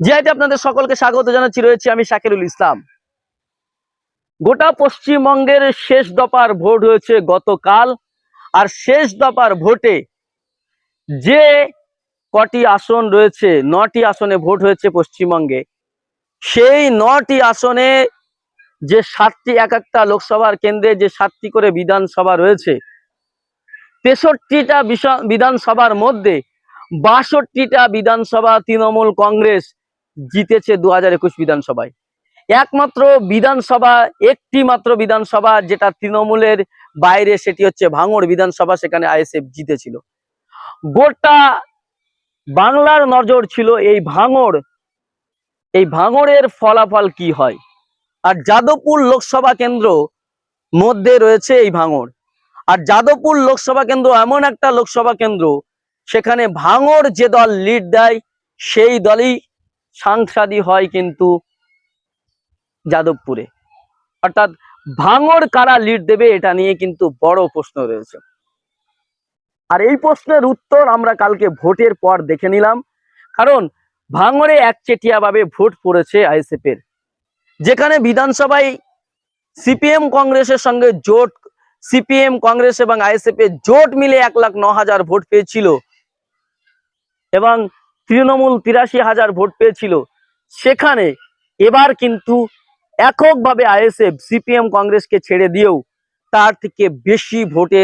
জিআইতে আপনাদের সকলকে স্বাগত জানাচ্ছি। রয়েছে আমি শাকিরুল ইসলাম। গোটা পশ্চিমবঙ্গের শেষ দফার ভোট হয়েছে গতকাল, আর শেষ দফার ভোটে যে কটি আসন রয়েছে, নটি আসনে ভোট হয়েছে পশ্চিমবঙ্গে, সেই নটি আসনে যে সাতটি, এক একটা লোকসভার কেন্দ্রে যে সাতটি করে বিধানসভা রয়েছে, তেষট্টিটা বিধানসভার মধ্যে বাষট্টিটা বিধানসভা তৃণমূল কংগ্রেস জিতেছে দু হাজার একুশ বিধানসভায়। একমাত্র বিধানসভা একটি মাত্র বিধানসভা যেটা তৃণমূলের বাইরে সেটি হচ্ছে ভাঙড় বিধানসভা, সেখানে আইএসএফ জিতেছিল। গোটা বাংলার নজর ছিল এই ভাঙড়। এই ভাঙড়ের ফলাফল কি হয়? আর যাদবপুর লোকসভা কেন্দ্র মধ্যে রয়েছে এই ভাঙড়। আর যাদবপুর লোকসভা কেন্দ্র এমন একটা লোকসভা কেন্দ্র, সেখানে ভাঙড় যে দল লিড দেয়, সেই দলই সাংসদই হয় কিন্তু যাদবপুরে। অর্থাৎ ভাঙর কারা লিড দেবে এটা নিয়ে কিন্তু বড় প্রশ্ন রয়েছে। আর এই প্রশ্নের উত্তর আমরা কালকে ভোটের পর দেখে নিলাম। কারণ ভাঙড়ে একচেটিয়া ভাবে ভোট পড়েছে আইএসএফ এর যেখানে বিধানসভায় সিপিএম কংগ্রেসের সঙ্গে জোট, সিপিএম কংগ্রেস এবং আইএসএফ জোট মিলে এক লাখ ন হাজার ভোট পেয়েছিল। এবং তৃণমূল তিরাশি হাজার ভোট পেয়েছিল। সেখানে এবার কিন্তু এককভাবে আইএসএফ, সিপিএম কংগ্রেসকে ছেড়ে দিয়েও তার থেকে বেশি ভোটে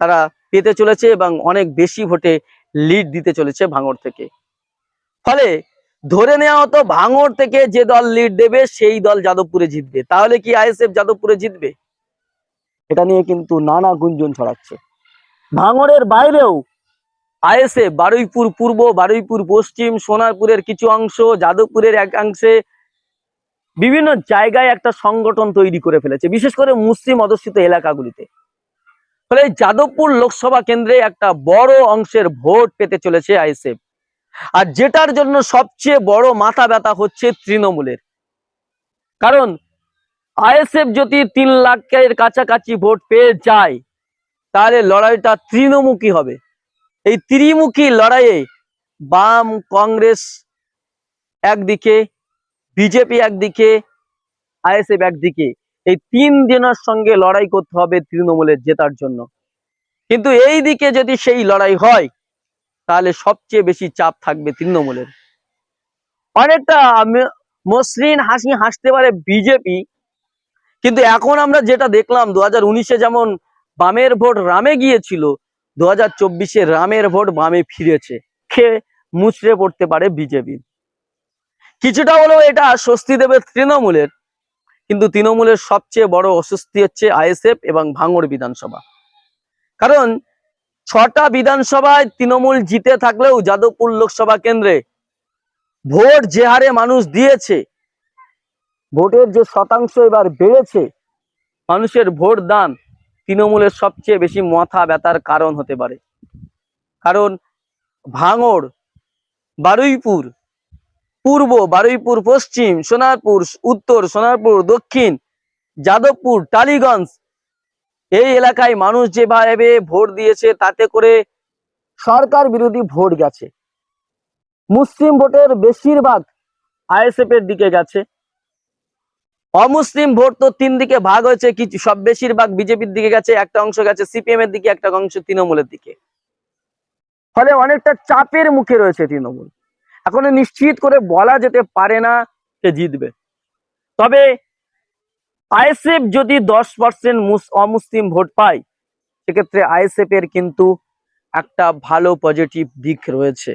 তারা পেতে চলেছে এবং অনেক বেশি ভোটে লিড দিতে চলেছে ভাঙড় থেকে। ফলে ধরে নেওয়া হতো ভাঙড় থেকে যে দল লিড দেবে, সেই দল যাদবপুরে জিতবে। তাহলে কি আইএসএফ যাদবপুরে জিতবে? এটা নিয়ে কিন্তু নানা গুঞ্জন ছড়াচ্ছে। ভাঙড়ের বাইরেও আইএসএফ বারুইপুর পূর্ব, বারুইপুর পশ্চিম, সোনারপুরের কিছু অংশ, যাদবপুরের একাংশে বিভিন্ন জায়গায় একটা সংগঠন তৈরি করে ফেলেছে, বিশেষ করে মুসলিম অধ্যুষিত এলাকাগুলিতে। ফলে যাদবপুর লোকসভা কেন্দ্রে একটা বড় অংশের ভোট পেতে চলেছে আইএসএফ। আর যেটার জন্য সবচেয়ে বড় মাথা ব্যথা হচ্ছে তৃণমূলের। কারণ আইএসএফ যদি তিন লাখের কাছাকাছি ভোট পেয়ে যায়, তাহলে লড়াইটা তৃণমুখী হবে। এই ত্রিমুখী লড়াইয়ে বাম কংগ্রেস একদিকে, বিজেপি একদিকে, আইএসএফ একদিকে, এই তিন জনের সঙ্গে লড়াই করতে হবে তৃণমূলের জেতার জন্য। কিন্তু এই দিকে যদি সেই লড়াই হয়, তাহলে সবচেয়ে বেশি চাপ থাকবে তৃণমূলের। অনেকটা মসৃণ হাসি হাসতে পারে বিজেপি, কিন্তু এখন আমরা যেটা দেখলাম, দু হাজার যেমন বামের ভোট রামে গিয়েছিল দু হাজার চব্বিশে রামের ভোট বামে ফিরেছে। খেয়ে মুচড়ে পড়তে পারে বিজেপি? কিছুটা হলেও এটা স্বস্তি দেবে তৃণমূলের, কিন্তু তৃণমূলের সবচেয়ে বড় অস্বস্তি হচ্ছে আইএসএফ এবং ভাঙড় বিধানসভা। কারণ ছটা বিধানসভায় তৃণমূল জিতে থাকলেও যাদবপুর লোকসভা কেন্দ্রে ভোট যে হারে মানুষ দিয়েছে, ভোটের যে শতাংশ এবার বেড়েছে, মানুষের ভোট দান তৃণমূলের সবচেয়ে বেশি মাথা ব্যথার কারণ হতে পারে। কারণ ভাঙড়, বারুইপুর, পূর্ব বারুইপুর, পশ্চিম সোনারপুর, উত্তর সোনারপুর, দক্ষিণ যাদবপুর, টালিগঞ্জ, এই এলাকায় মানুষ যেভাবে ভোট দিয়েছে তাতে করে সরকার বিরোধী ভোট গেছে। মুসলিম ভোটের বেশিরভাগ আইএসএফ এর দিকে গেছে। অমুসলিম ভোট তো তিন দিকে ভাগ হয়েছে কিছু সব বেশিরভাগ বিজেপির দিকে গেছে, একটা অংশ গেছে সিপিএম এর দিকে, একটা অংশ তৃণমূলের দিকে। ফলে অনেকটা চাপের মুখে রয়েছে তৃণমূল। এখন নিশ্চিত করে বলা যেতে পারে না কে জিতবে। তবে আইএসএফ যদি দশ পার্সেন্ট অমুসলিম ভোট পায়, সেক্ষেত্রে আইএসএফ এর কিন্তু একটা ভালো পজিটিভ দিক রয়েছে।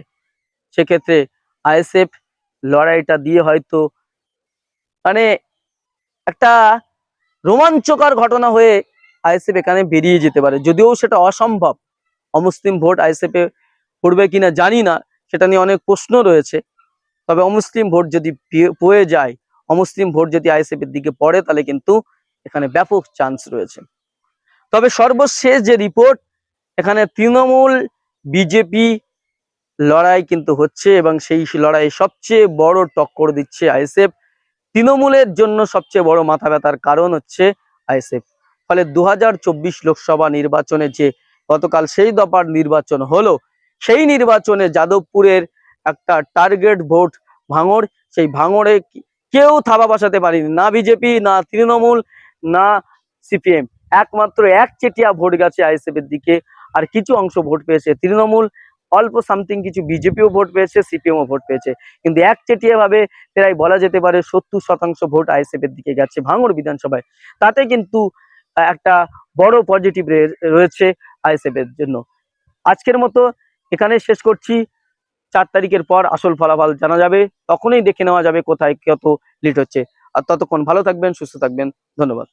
সেক্ষেত্রে আইএসএফ লড়াইটা দিয়ে হয়তো মানে একটা রোমাঞ্চকর ঘটনা হয়ে আইএসএফ এখানে বেরিয়ে যেতে পারে। যদিও সেটা অসম্ভব। অমুসলিম ভোট আইএসএফ পড়বে কিনা জানি না, সেটা নিয়ে অনেক প্রশ্ন রয়েছে। তবে অমুসলিম ভোট যদি পেয়ে- যায়, অমুসলিম ভোট যদি আইএসএফ এর দিকে পড়ে, তাহলে কিন্তু এখানে ব্যাপক চান্স রয়েছে। তবে সর্বশেষ যে রিপোর্ট এখানে তৃণমূল বিজেপি লড়াই কিন্তু হচ্ছে এবং সেই লড়াই সবচেয়ে বড় টক্কর দিচ্ছে আইএসএফ। তৃণমূলের জন্য সবচেয়ে বড় মাথা ব্যথার কারণ হচ্ছে আইএসএফ। ফলে দু হাজার চব্বিশ লোকসভা নির্বাচনে যে গতকাল সেই দফার নির্বাচন হলো, সেই নির্বাচনে যাদবপুরের একটা টার্গেট ভোট ভাঙড়, সেই ভাঙড়ে কেউ থাবা বসাতে পারেনি, না বিজেপি, না তৃণমূল, না সিপিএম। একমাত্র এক চেটিয়া ভোট গেছে আইএসএফ এর দিকে, আর কিছু অংশ ভোট পেয়েছে তৃণমূল অল্প সামথিং কিছু বিজেপিও ভোট পেয়েছে সিপিএমও ভোট পেয়েছে। কিন্তু এক চেটিয়া ভাবে প্রায় বলা যেতে পারে সত্তর শতাংশ ভোট আইএসএফ এর দিকে গেছে ভাঙড় বিধানসভায়। তাতে কিন্তু একটা বড় পজিটিভ রয়েছে আইএসএফ এর জন্য। আজকের মতো এখানে শেষ করছি। চার তারিখের পর আসল ফলাফল জানা যাবে। তখনই দেখে নেওয়া যাবে কোথায় কত লিড হচ্ছে। আর ততক্ষণ ভালো থাকবেন, সুস্থ থাকবেন। ধন্যবাদ।